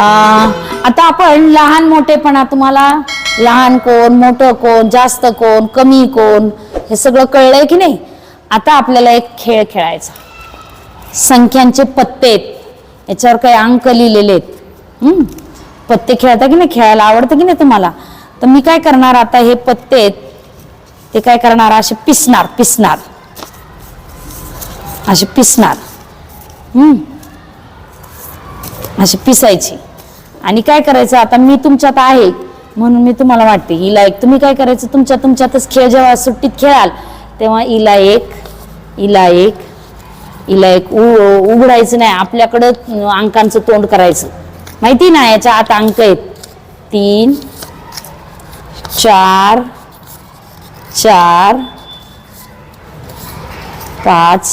आता आपण लहान मोठेपणा तुम्हाला लहान कोण मोठं कोण जास्त कोण कमी कोण हे सगळं कळलंय की नाही? आता आपल्याला एक खेळ खेळायचा. संख्यांचे पत्ते आहेत. याच्यावर काही अंक लिहिलेले आहेत. पत्ते खेळता की नाही? खेळायला आवडतं की नाही तुम्हाला? तर मी काय करणार आता हे पत्ते आहेत? ते काय करणार? असे पिसणार पिसणार. असे पिसणार. अशी पिसायची. आणि काय करायचं? आता मी तुमच्यात आहे. म्हणून मी तुम्हाला वाटते हिला एक तुम्ही काय करायचं? तुमच्या तुमच्यातच खेळ जेव्हा सुट्टीत खेळाल तेव्हा हिला एक हिला एक हिला एक उ- उघडायचं नाही. आपल्याकडं अंकांचं तोंड करायचं. माहिती ना याच्या आत अंक आहेत. तीन चार चार पाच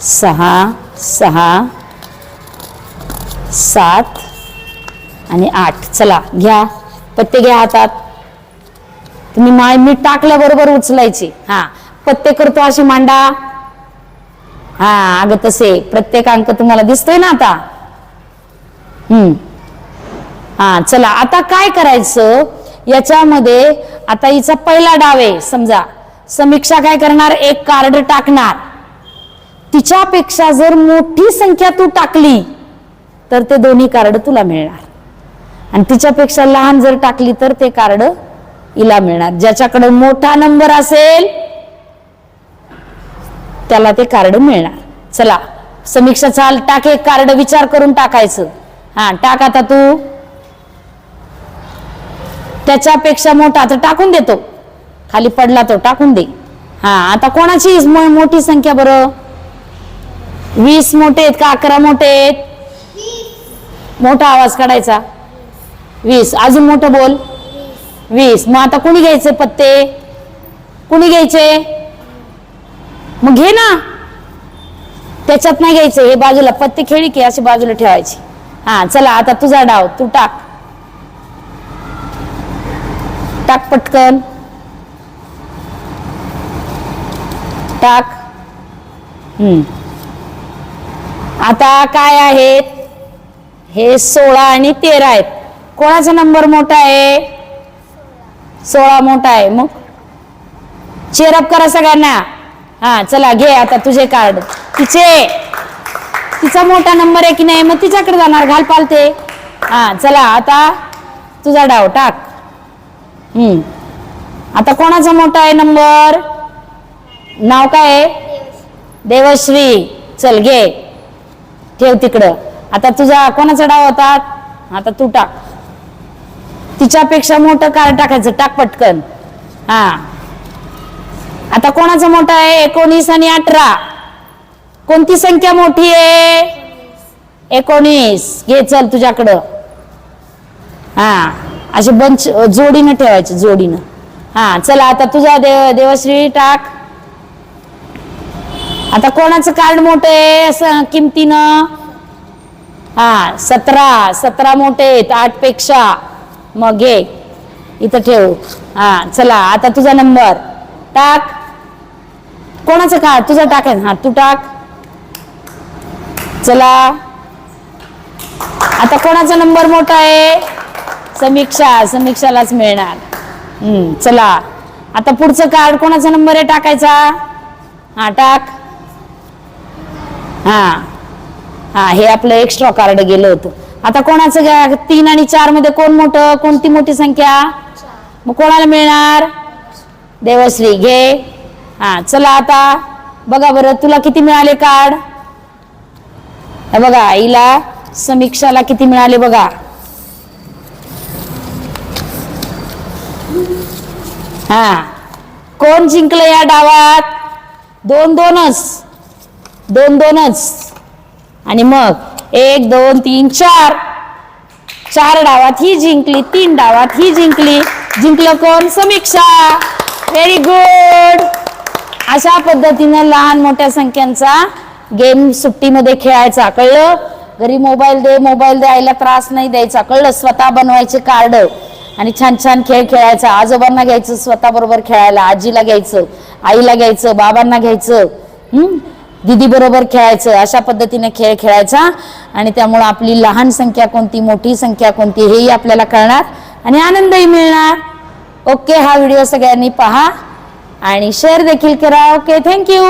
सहा सहा सात आणि आठ. चला घ्या. पत्ते घ्या हातात. तुम्ही माय मीठ टाकल्याबरोबर उचलायची. हा. पत्ते करतो अशी मांडा. हा अगं तसे. प्रत्येक अंक तुम्हाला दिसतोय ना आता? हम्म. हा चला. आता काय करायचं? याच्यामध्ये आता हिचा पहिला डाव आहे समजा. समीक्षा काय करणार? एक कार्ड टाकणार. तिच्यापेक्षा जर मोठी संख्या तू टाकली तर ते दोन्ही कार्ड तुला मिळणार. आणि तिच्यापेक्षा लहान जर टाकली तर ते कार्ड हिला मिळणार. ज्याच्याकडे मोठा नंबर असेल त्याला ते कार्ड मिळणार. चला समीक्षा चाल टाक एक कार्ड विचार करून टाकायचं. हा टाक आता तू. त्याच्यापेक्षा मोठा तर टाकून देतो खाली पडला तो टाकून दे. हा आता कोणाची मोठी संख्या बरं? वीस मोठे आहेत का अकरा मोठे आहेत? मोठा आवाज काढायचा. वीस. अजून मोठं बोल. वीस. मग आता कुणी घ्यायचे पत्ते? कुणी घ्यायचे? मग घे ना. त्याच्यात नाही घ्यायचे. हे बाजूला पत्ते खेळी की असे बाजूला ठेवायचे. हा चला आता तुझा डाव. तू टाक. टाक पटकन. टाक. हम्म. आता काय आहेत? हे सोळा आणि तेरा आहेत. कोणाचा नंबर मोठा आहे? सोळा मोठा आहे. मग? चेअरअप करा सगळ्यांना. हा चला घे आता तुझे कार्ड तिचे. तिचा मोठा नंबर आहे की नाही? मग तिच्याकडे जाणार घाल पालते. हा चला आता तुझा डाव टाक. हम्म. आता कोणाचा मोठा आहे नंबर? नाव काय आहे? देवश्री. चल घे. ठेव तिकडं. आता तुझा कोणाचा डाव होता? आता तू टाक. तिच्यापेक्षा मोठं कार टाकायचं टाक पटकन. हा. आता कोणाचं मोठं आहे? एकोणीस आणि अठरा. कोणती संख्या मोठी आहे? एकोणीस. घे चल तुझ्याकडं. हा. असे बंच जोडीनं ठेवायचे जोडीनं. हा चला आता तुझा देव देवश्री टाक. आता कोणाचं कार्ड मोठं आहे? असं किमतीनं? हा सतरा. सतरा मोठे आहेत आठपेक्षा मग घे. इथं ठेव. हा चला आता तुझा नंबर. टाक. कोणाचं का तुझं टाकायचं हा तू टाक. चला. आता कोणाचा नंबर मोठा आहे? समीक्षा. समीक्षालाच मिळणार. हम्म चला. आता पुढचं कार्ड कोणाचा नंबर आहे टाकायचा? हा टाक. हा. हा हे आपलं एक्स्ट्रा कार्ड गेलं होतं. आता कोणाचं घ्या? तीन आणि चारमध्ये कोण मोठं? कोणती मोठी संख्या? मग कोणाला मिळणार? देवश्री घे. हा चला आता. बघा बरं तुला किती मिळाले कार्ड बघा हिला समीक्षाला किती मिळाले बघा. हा. कोण जिंकलं या डावात? दोन दोनच. दोन दोनच. आणि मग? एक दोन तीन चार. चार डावात ही जिंकली तीन डावात ही जिंकली. जिंकलं कोण? समीक्षा. व्हेरी गुड अशा पद्धतीनं लहान मोठ्या संख्यांचा गेम सुट्टीमध्ये खेळायचा. कळलं? घरी मोबाईल दे मोबाईल द्यायला त्रास नाही द्यायचा. कळलं? स्वतः बनवायचे कार्ड आणि छान छान खेळ खेळायचा. आजोबांना घ्यायचं स्वतः बरोबर खेळायला. आजीला घ्यायचं आईला घ्यायचं बाबांना घ्यायचं. हम्म? दिदी बरोबर खेळायचं. अशा पद्धतीने खेळ खेळायचा. आणि त्यामुळं आपली लहान संख्या कोणती मोठी संख्या कोणती हेही आपल्याला कळणार आणि आनंदही मिळणार. ओके हा व्हिडिओ सगळ्यांनी पहा आणि शेअर देखील करा. Okay thank you